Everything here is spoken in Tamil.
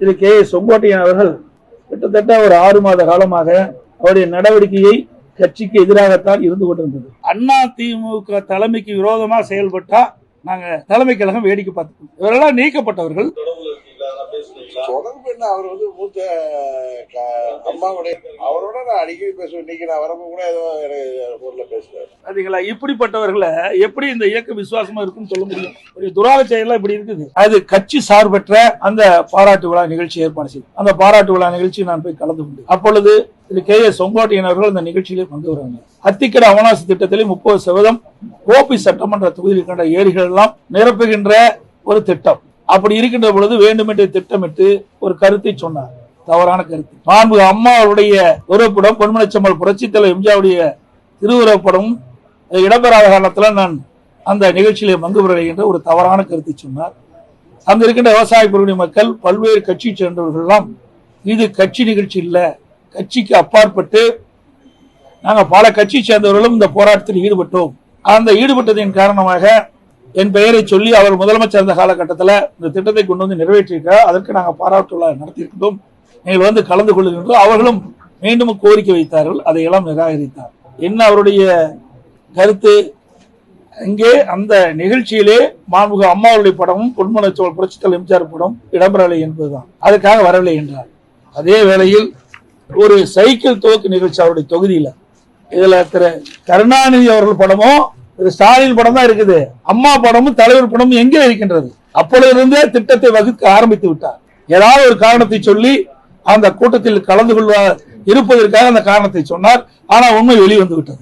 திரு கே செங்கோட்டையன் அவர்கள் கிட்டத்தட்ட ஒரு ஆறு மாத காலமாக அவருடைய நடவடிக்கையை கட்சிக்கு எதிராகத்தான் இருந்து கொண்டிருந்தது. அண்ணா திமுக தலைமைக்கு விரோதமா செயல்பட்டா நாங்க தலைமை கழகம் வேடிக்கை பார்த்துக்கோம் இவரெல்லாம் நீக்கப்பட்டவர்கள். தொடர்பு என்ன? அவர் வந்து மூத்த அம்மாவுடைய அவரோட நான் அடிக்கடி பேசுவேன். இன்னைக்கு நான் வரப்ப கூட ஏதோ எனக்கு ஊர்ல பேசுறாரு. அதுங்களா இப்படிப்பட்டவர்களை எப்படி இந்த இயக்கம் விசுவாசமா இருக்குன்னு சொல்ல முடியும்? ஒரு துராக செயலாம் இப்படி இருக்குது. அது கட்சி சார்பற்ற அந்த பாராட்டு விழா நிகழ்ச்சி ஏற்பாடு செய்யும் அந்த பாராட்டு விழா நிகழ்ச்சி நான் போய் கலந்து கொண்டு அப்பொழுது திரு கே ஏ செங்கோட்டையன் அவர்கள் அந்த நிகழ்ச்சியிலே பங்கு வருவாங்க. அத்திக்கட அவனாசி திட்டத்திலே முப்பது சதவீதம் கோபி சட்டமன்ற தொகுதியில் இருக்கின்ற ஏரிகள் எல்லாம் நிரப்புகின்ற ஒரு திட்டம். அப்படி இருக்கின்ற பொழுது வேண்டுமென்றே திட்டமிட்டு ஒரு கருத்தை சொன்னார். தவறான கருத்து. மாண்பு அம்மா அவருடைய உருவப்படம் பொன்மனச்சம்மல் எம்ஜியாவுடைய தலைவர் எம்ஜிஆருடைய திருவுருவப்படம் இடம்பெறாத காரணத்தில் நான் அந்த நிகழ்ச்சியிலே பங்கு பெற என்ற ஒரு தவறான கருத்தை சொன்னார். அங்கு இருக்கின்ற விவசாய பிரிவினை மக்கள் பல்வேறு கட்சியை சேர்ந்தவர்கள்லாம் இது கட்சி நிகழ்ச்சி இல்லை கட்சிக்கு அப்பாற்பட்டு நாங்கள் பல கட்சி சேர்ந்தவர்களும் இந்த போராட்டத்தில் ஈடுபட்டோம். அந்த ஈடுபட்டதின் காரணமாக என் பெயரை சொல்லி அவர் முதலமைச்சர் இருந்த காலகட்டத்தில் இந்த திட்டத்தை கொண்டு வந்து நிறைவேற்றியிருக்கிறார். அதற்கு நாங்கள் பாராட்டு நடத்தியிருக்கிறோம் நீங்கள் வந்து கலந்து கொள்ளுகின்றோம் அவர்களும் மீண்டும் கோரிக்கை வைத்தார்கள். அதையெல்லாம் நிராகரித்தார். என்ன அவருடைய கருத்து? இங்கே அந்த நிகழ்ச்சியிலே மாண்புக அம்மாவுடைய படமும் பொன்மனச்சோல் புரட்சித்தல் எம்ஜிஆர் படம் இடம்பெறவில்லை என்பதுதான். அதுக்காக வரவில்லை என்றார். அதே வேளையில் ஒரு சைக்கிள் துவக்கு நிகழ்ச்சி அவருடைய தொகுதியில். இதில் திரு கருணாநிதி அவர்கள் படமும் திரு ஸ்டாலின் படம் தான் இருக்குது. அம்மா படமும் தலைவர் படமும் எங்கே இருக்கின்றது? அப்பொழுதிருந்தே திட்டத்தை வகுக்க ஆரம்பித்து விட்டார். ஏதாவது ஒரு காரணத்தை சொல்லி அந்த கூட்டத்தில் கலந்து கொள்வார் இருப்பதற்காக அந்த காரணத்தை சொன்னார். ஆனா உண்மை வெளிவந்து விட்டது